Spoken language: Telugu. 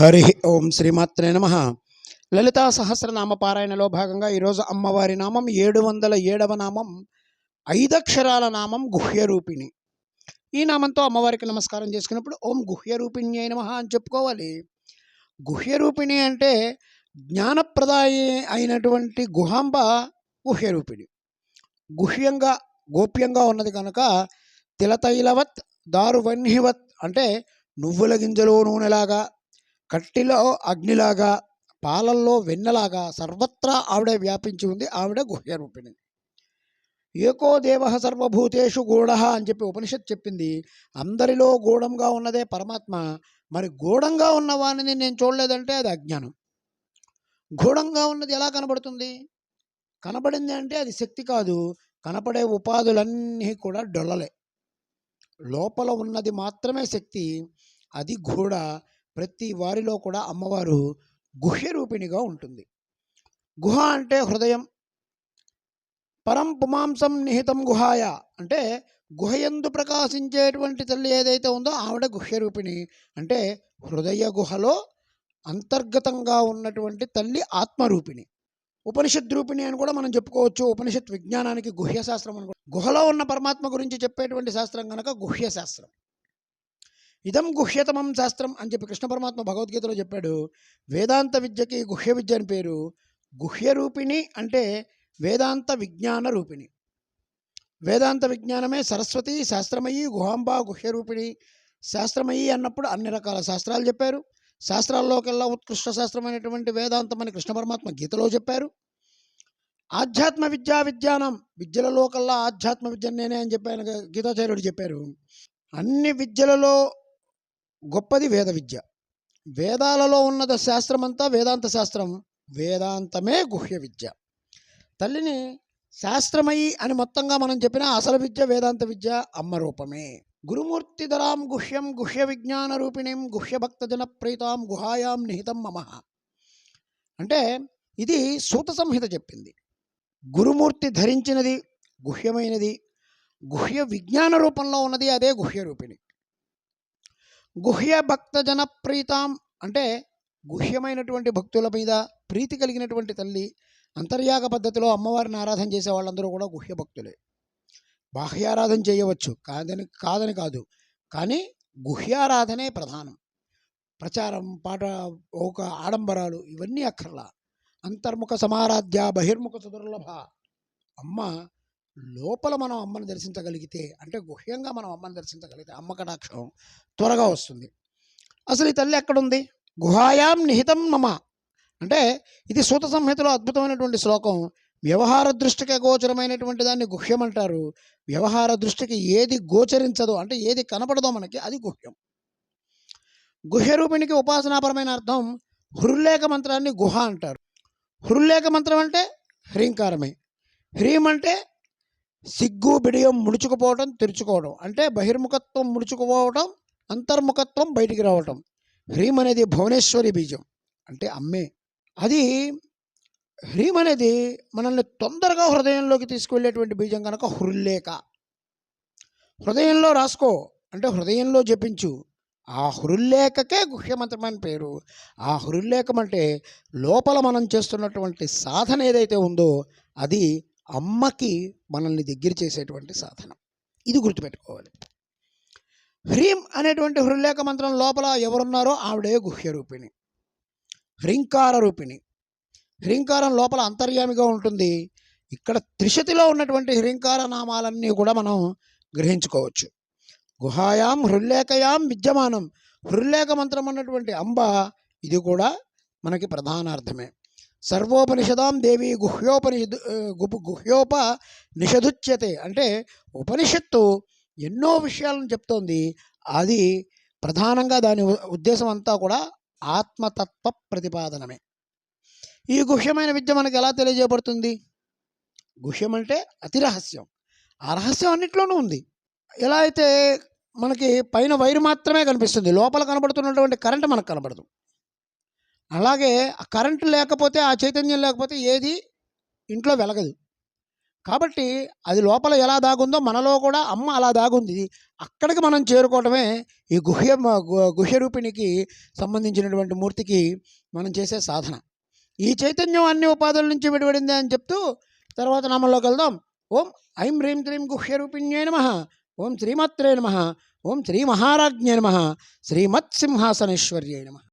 హరి ఓం శ్రీమాత్రే నమ. లలితా సహస్రనామ పారాయణలో భాగంగా ఈరోజు అమ్మవారి నామం ఏడు వందల ఏడవ నామం ఐదక్షరాల నామం గుహ్యరూపిణి. ఈ నామంతో అమ్మవారికి నమస్కారం చేసుకున్నప్పుడు ఓం గుహ్యరూపిణి అయిన మహా అని చెప్పుకోవాలి. గుహ్యరూపిణి అంటే జ్ఞానప్రదాయి అయినటువంటి గుహాంబ గుహ్యరూపిణి. గుహ్యంగా గోప్యంగా ఉన్నది కనుక తిలతైలవత్ దారువన్హివత్ అంటే నువ్వుల గింజలో నూనెలాగా కట్టిలో అగ్నిలాగా పాలల్లో వెన్నలాగా సర్వత్రా ఆవిడ వ్యాపించి ఉంది ఆవిడ గుహ్యరూపిణి. ఏకో దేవ సర్వభూతేషు గూఢ అని చెప్పి ఉపనిషత్ చెప్పింది. అందరిలో గూఢంగా ఉన్నదే పరమాత్మ. మరి గూఢంగా ఉన్నవాణిని నేను చూడలేదంటే అది అజ్ఞానం. గూఢంగా ఉన్నది ఎలా కనబడుతుంది? కనబడింది అంటే అది శక్తి కాదు. కనపడే ఉపాధులన్నీ కూడా డొల్లలే. లోపల ఉన్నది మాత్రమే శక్తి అది గూఢ. ప్రతి వారిలో కూడా అమ్మవారు గుహ్య రూపిణిగా ఉంటుంది. గుహ అంటే హృదయం. పరం పుమాంసం నిహితం గుహాయ అంటే గుహయందు ప్రకాశించేటువంటి తల్లి ఏదైతే ఉందో ఆవిడ గుహ్య రూపిణి అంటే హృదయ గుహలో అంతర్గతంగా ఉన్నటువంటి తల్లి ఆత్మరూపిణి. ఉపనిషత్ రూపిణి అని కూడా మనం చెప్పుకోవచ్చు. ఉపనిషత్ విజ్ఞానానికి గుహ్య శాస్త్రం అని కూడా. గుహలో ఉన్న పరమాత్మ గురించి చెప్పేటువంటి శాస్త్రం కనుక గుహ్య శాస్త్రం ఇదం గుహ్యతమం శాస్త్రం అని చెప్పి కృష్ణ పరమాత్మ భగవద్గీతలో చెప్పాడు. వేదాంత విద్యకి గుహ్య విద్య అని పేరు. గుహ్య రూపిణి అంటే వేదాంత విజ్ఞాన రూపిణి. వేదాంత విజ్ఞానమే సరస్వతి శాస్త్రమయి గుహాంబ గుహ్య రూపిణి శాస్త్రమయి అన్నప్పుడు అన్ని రకాల శాస్త్రాలు చెప్పారు. శాస్త్రాల్లోకెల్లా ఉత్కృష్ట శాస్త్రమైనటువంటి వేదాంతం అని కృష్ణ పరమాత్మ గీతలో చెప్పారు. ఆధ్యాత్మ విద్యా విజ్ఞానం విద్యలలో కల్లా ఆధ్యాత్మ విద్య నేనే అని చెప్పాను గీతాచార్యుడు చెప్పారు. అన్ని విద్యలలో గొప్పది వేద విద్య. వేదాలలో ఉన్నద శాస్త్రమంతా వేదాంత శాస్త్రం వేదాంతమే గుహ్య విద్య. తల్లిని శాస్త్రమయి అని మొత్తంగా మనం చెప్పిన అసలు విద్య వేదాంత విద్య అమ్మ రూపమే. గురుమూర్తిధరాం గుహ్యం గుహ్య విజ్ఞాన రూపిణీం గుహ్య భక్తజన ప్రీతాం గుహాయాం నిహితం మమ. అంటే ఇది సూత సంహిత చెప్పింది. గురుమూర్తి ధరించినది గుహ్యమైనది గుహ్య విజ్ఞాన రూపంలో ఉన్నది అదే గుహ్య రూపిణి. గుహ్య భక్తజన ప్రీతాం అంటే గుహ్యమైనటువంటి భక్తుల మీద ప్రీతి కలిగినటువంటి తల్లి అంతర్యాగ పద్ధతిలో అమ్మవారిని ఆరాధన చేసే వాళ్ళందరూ కూడా గుహ్య భక్తులే బాహ్యారాధన చేయవచ్చు. కాదని కాదని కాదు. కానీ గుహ్యారాధనే ప్రధానం. ప్రచారం పాట ఒక ఆడంబరాలు ఇవన్నీ అక్కర్లా. అంతర్ముఖ సమారాధ్య బహిర్ముఖ సుదుర్లభ. అమ్మ లోపల మనం అమ్మని దర్శించగలిగితే అంటే గుహ్యంగా మనం అమ్మని దర్శించగలిగితే అమ్మ కటాక్షం త్వరగా వస్తుంది. అసలు ఈ తల్లి ఎక్కడుంది? గుహాయాం నిహితం మమ. అంటే ఇది సూత సంహితలో అద్భుతమైనటువంటి శ్లోకం. వ్యవహార దృష్టికి గోచరమైనటువంటి దాన్ని గుహ్యం అంటారు. వ్యవహార దృష్టికి ఏది గోచరించదో అంటే ఏది కనపడదో మనకి అది గుహ్యం. గుహ్యరూపిణికి ఉపాసనాపరమైన అర్థం హృల్లేఖ మంత్రాన్ని గుహ అంటారు. హృల్లేఖ మంత్రం అంటే హ్రీంకారమే. హ్రీం అంటే సిగ్గు బిడియం ముడుచుకుపోవటం తెరుచుకోవడం. అంటే బహిర్ముఖత్వం ముడుచుకుపోవటం అంతర్ముఖత్వం బయటికి రావటం. హ్రీం అనేది భువనేశ్వరి బీజం. అంటే అమ్మే. అది హ్రీం అనేది మనల్ని తొందరగా హృదయంలోకి తీసుకువెళ్ళేటువంటి బీజం కనుక హృల్లేక. హృదయంలో రాసుకో. అంటే హృదయంలో జపించు. ఆ హృల్లేఖకే గుహ్యమంత్రం అని పేరు. ఆ హృల్లేఖం అంటే లోపల మనం చేస్తున్నటువంటి సాధన ఏదైతే ఉందో అది అమ్మకి మనల్ని దగ్గర చేసేటువంటి సాధనం. ఇది గుర్తుపెట్టుకోవాలి. హ్రీం అనేటువంటి హృలేఖ మంత్రం లోపల ఎవరున్నారో ఆవిడే గుహ్య రూపిణి హ్రీంకార రూపిణి. హ్రీంకారం లోపల అంతర్యామిగా ఉంటుంది. ఇక్కడ త్రిశతిలో ఉన్నటువంటి హ్రీంకార నామాలన్నీ కూడా మనం గ్రహించుకోవచ్చు. గుహాయాం హృల్లేఖయాం విద్యమానం. హృల్లేఖ మంత్రం అన్నటువంటి అంబ ఇది కూడా మనకి ప్రధానార్థమే. సర్వోపనిషదాం దేవి గుహ్యోపనిషద్ గు- గుహ్యోప నిషధుచ్యతే. అంటే ఉపనిషత్తు ఎన్నో విషయాలను చెప్తోంది. అది ప్రధానంగా దాని ఉద్దేశం అంతా కూడా ఆత్మతత్వ ప్రతిపాదనమే. ఈ గుహ్యమైన విద్య మనకు ఎలా తెలియజేయబడుతుంది? గుహ్యం అంటే అతి రహస్యం. ఆ రహస్యం అన్నిట్లోనూ ఉంది. ఎలా అయితే మనకి పైన వైరు మాత్రమే కనిపిస్తుంది లోపల కనబడుతున్నటువంటి కరెంట్ మనకు కనబడదు. అలాగే ఆ కరెంటు లేకపోతే ఆ చైతన్యం లేకపోతే ఏది ఇంట్లో వెలగదు. కాబట్టి అది లోపల ఎలా దాగుందో మనలో కూడా అమ్మ అలా దాగుంది. అక్కడికి మనం చేరుకోవటమే ఈ గుహ్య గు- గుహ్య రూపిణికి సంబంధించినటువంటి మూర్తికి మనం చేసే సాధన. ఈ చైతన్యం అన్ని ఉపాధుల నుంచి విడిపడింది అని చెప్తూ తర్వాత నామంలోకి వెళ్దాం. ఓం ఐం హ్రీం త్రీం గుహ్యరూపిణ్యే నమ. ఓం శ్రీమాత్రే నమ. ఓం శ్రీ మహారాజ్ఞే నమ. శ్రీమత్ సింహాసనేశ్వర్యే నమ.